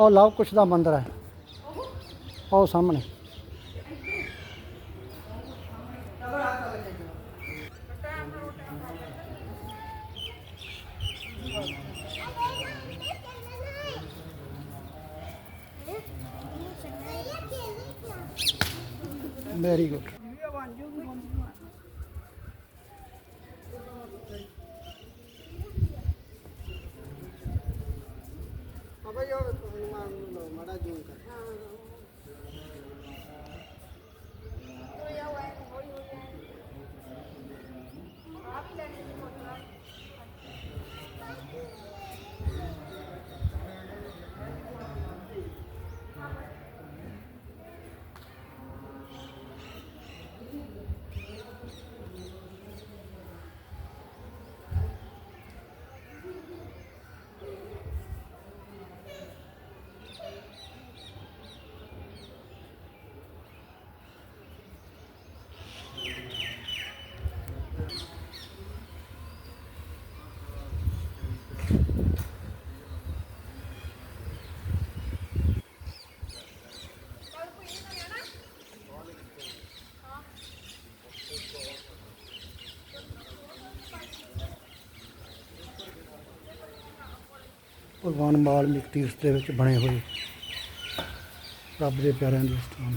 ਉਹ ਲਵ ਕੁਸ਼ ਦਾ ਮੰਦਿਰ ਹੈ। ਉਹ ਸਾਹਮਣੇ। ਵੈਰੀ ਗੁੱਡ ਭਗਵਾਨ ਵਾਲਮੀਕ ਤੀਰਥ ਦੇ ਵਿੱਚ ਬਣੇ ਹੋਏ। ਰੱਬ ਦੇ ਪਿਆਰਿਆਂ ਦੇ ਸਥਾਨ।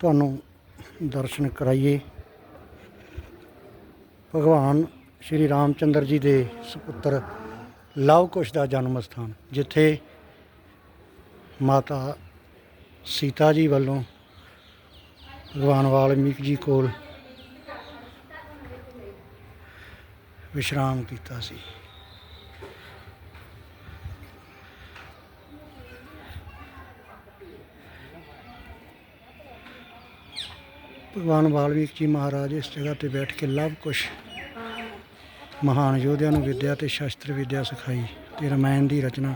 ਤੁਹਾਨੂੰ ਦਰਸ਼ਨ ਕਰਾਈਏ। ਭਗਵਾਨ ਸ਼੍ਰੀ ਰਾਮਚੰਦਰ ਜੀ ਦੇ ਸੁਪੁੱਤਰ ਲਵ ਕੁਸ਼ ਦਾ ਜਨਮ ਸਥਾਨ, ਜਿੱਥੇ ਮਾਤਾ ਸੀਤਾ ਜੀ ਵੱਲੋਂ ਭਗਵਾਨ ਵਾਲਮੀਕ ਜੀ ਕੋਲ ਵਿਸ਼ਰਾਮ ਕੀਤਾ ਸੀ। ਭਗਵਾਨ ਵਾਲਮੀਕ ਜੀ ਮਹਾਰਾਜ ਇਸ ਜਗ੍ਹਾ ਤੇ ਬੈਠ ਕੇ ਲਵ ਕੁਸ਼ ਮਹਾਨ ਯੋਧਿਆਂ ਨੂੰ ਵਿਦਿਆ ਤੇ ਸ਼ਸਤਰ ਵਿਦਿਆ ਸਿਖਾਈ ਤੇ ਰਮਾਇਣ ਦੀ ਰਚਨਾ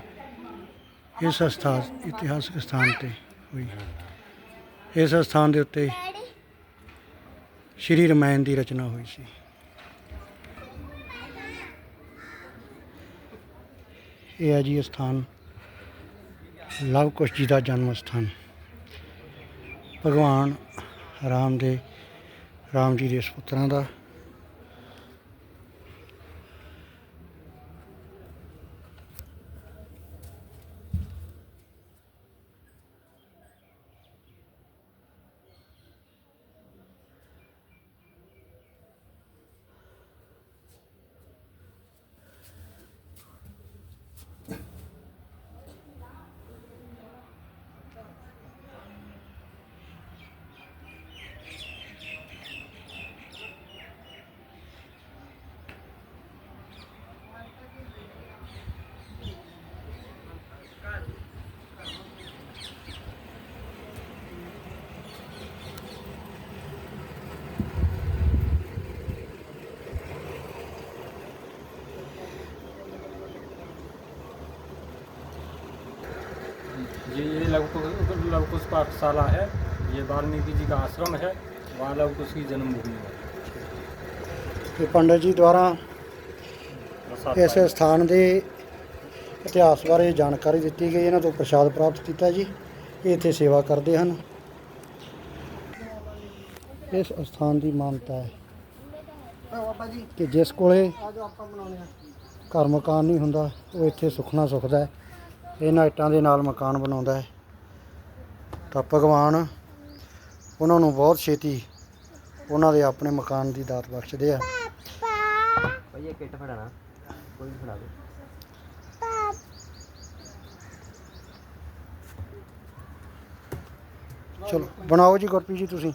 ਇਸ ਸਥਾਨ ਇਤਿਹਾਸਕ ਸਥਾਨ ਤੇ ਹੋਈ। ਇਸ ਸਥਾਨ ਦੇ ਉੱਤੇ ਸ਼੍ਰੀ ਰਮਾਇਣ ਦੀ ਰਚਨਾ ਹੋਈ ਸੀ। ਇਹ ਹੈ ਜੀ ਇਹ ਸਥਾਨ ਲਵ ਕੁਸ਼ ਜੀ ਦਾ ਜਨਮ ਸਥਾਨ। ਭਗਵਾਨ ਰਾਮ ਦੇ ਰਾਮ ਜੀ ਦੇ ਸਪੁੱਤਰਾਂ ਦਾ ये ये लवकुश लवकुश पाठशाला है ये वाल्मीकि जी का आश्रम है वहाँ लवकुश की जन्मभूमि है ਤੇ ਪੰਡਤ ਜੀ ਦੁਆਰਾ प्रसाद ਇਸ ਸਥਾਨ ਦੇ ਇਤਿਹਾਸ ਬਾਰੇ ਜਾਣਕਾਰੀ ਦਿੱਤੀ ਗਈ ਇਹਨਾਂ ਤੋਂ ਪ੍ਰਸ਼ਾਦ ਪ੍ਰਾਪਤ ਕੀਤਾ ਜੀ ਇਹ ਇੱਥੇ ਸੇਵਾ ਕਰਦੇ ਹਨ ਇਸ ਸਥਾਨ ਦੀ ਮਾਨਤਾ ਹੈ ਕਿ ਜਿਸ ਕੋਲੇ ਘਰ ਮਕਾਨ ਨਹੀਂ ਹੁੰਦਾ ਉਹ ਇੱਥੇ ਸੁਖਣਾ ਸੁਖਦਾ ਹੈ ਇਹਨਾਂ ਇੱਟਾਂ ਦੇ ਨਾਲ ਮਕਾਨ ਬਣਾਉਂਦਾ ਹੈ ਤਾਂ ਭਗਵਾਨ ਉਹਨਾਂ ਨੂੰ ਬਹੁਤ ਛੇਤੀ ਉਹਨਾਂ ਦੇ ਆਪਣੇ ਮਕਾਨ ਦੀ ਦਾਤ ਬਖਸ਼ਦੇ ਆ। ਭਈਆ ਕਿੱਟ ਫੜਾਣਾ ਕੋਈ ਵੀ ਫੜਾ ਦੇ ਚਲੋ ਬਣਾਓ ਜੀ ਗੁਰਪ੍ਰੀਤ ਜੀ ਤੁਸੀਂ।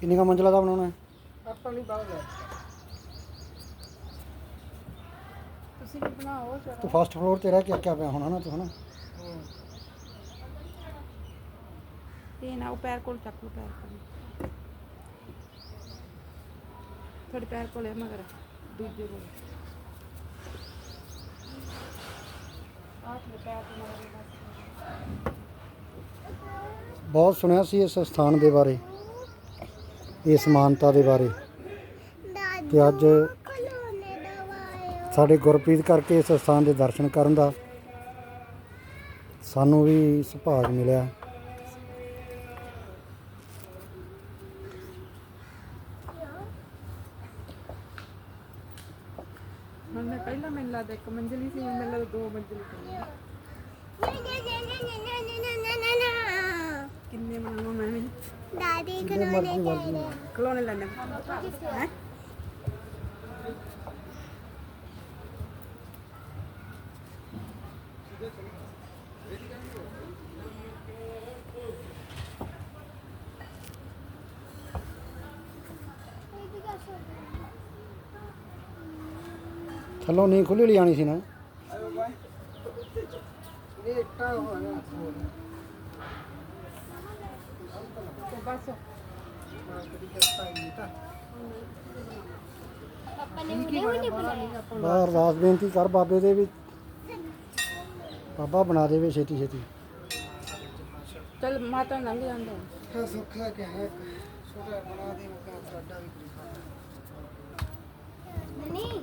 ਕਿੰਨੀਆਂ ਮੰਜ਼ਲਾ ਦਾ ਬਣਾਉਣਾ ਹੈ? ਆਪਾਂ ਨਹੀਂ ਬਾਹਰ ਤੁਸੀਂ ਵੀ ਬਣਾਓ ਜਰਾ ਤੂੰ ਫਸਟ ਫਲੋਰ ਤੇ ਰਹਿ ਕੇ ਕਿਆ ਪਿਆ ਹੋਣਾ ਨਾ ਤੂੰ ਹਨਾ? ਇਹ ਨਾ ਉਹ ਪੈਰ ਕੋਲ ਚੱਕ ਲਓ ਪੈਰ ਕੋਲ। ਤੁਹਾਡੇ ਪੈਰ ਕੋਲ ਹੈ ਮਗਰ ਦੂਜੇ ਕੋਲ। ਆਹ ਤੁਹਾਡੇ ਪੈਰ ਤੋਂ ਮਗਰ ਬਸ। ਬਹੁਤ ਸੁਣਿਆ ਸੀ ਇਸ ਸਥਾਨ ਦੇ ਬਾਰੇ ਇਸ ਮਾਨਤਾ ਦੇ ਬਾਰੇ। ਤੇ ਅੱਜ ਸਾਡੇ ਗੁਰਪ੍ਰੀਤ ਕਰਕੇ ਇਸ ਸਥਾਨ ਦੇ ਦਰਸ਼ਨ ਕਰਨ ਦਾ ਸਾਨੂੰ ਵੀ ਸੁਭਾਗ ਮਿਲਿਆ। ਹੁਣ ਮੈਂ ਪਹਿਲਾਂ ਮੈਨੂੰ ਲੱਗਦਾ ਇੱਕ ਮੰਜ਼ਲੀ ਸੀ ਹੁਣ ਮੈਨੂੰ ਲੱਗਦਾ ਦੋ ਮੰਜ਼ਲੀ ਸੀ। ਕਿੰਨੇ ਬਣਾਵਾਂ ਮੈਂ ਵੀ ਦਾਦੀ ਖਲੋਣੇ ਲੈਣੇ ਹੈ? ਥੱਲੋਂ ਨਹੀਂ ਖੁੱਲੀ ਲਿਆਣੀ ਸੀ ਨਾ। ਬਾਹਰ ਅਰਦਾਸ ਬੇਨਤੀ ਕਰ ਬਾਬੇ ਦੇ ਵੀ ਬਾਬਾ ਬਣਾ ਦੇਵੇ ਛੇਤੀ ਛੇਤੀ। ਚਲ ਮਾਤਾ ਲੰਘ ਜਾਂਦਾ ਨਨੀ ਨਹੀਂ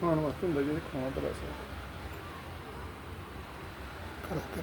ਖਾਣ ਵਾਸਤੇ ਹੁੰਦਾ ਜਿਹੜੇ ਖਾਣਾ ਤਰਸਾ ਕਰ ਕਰ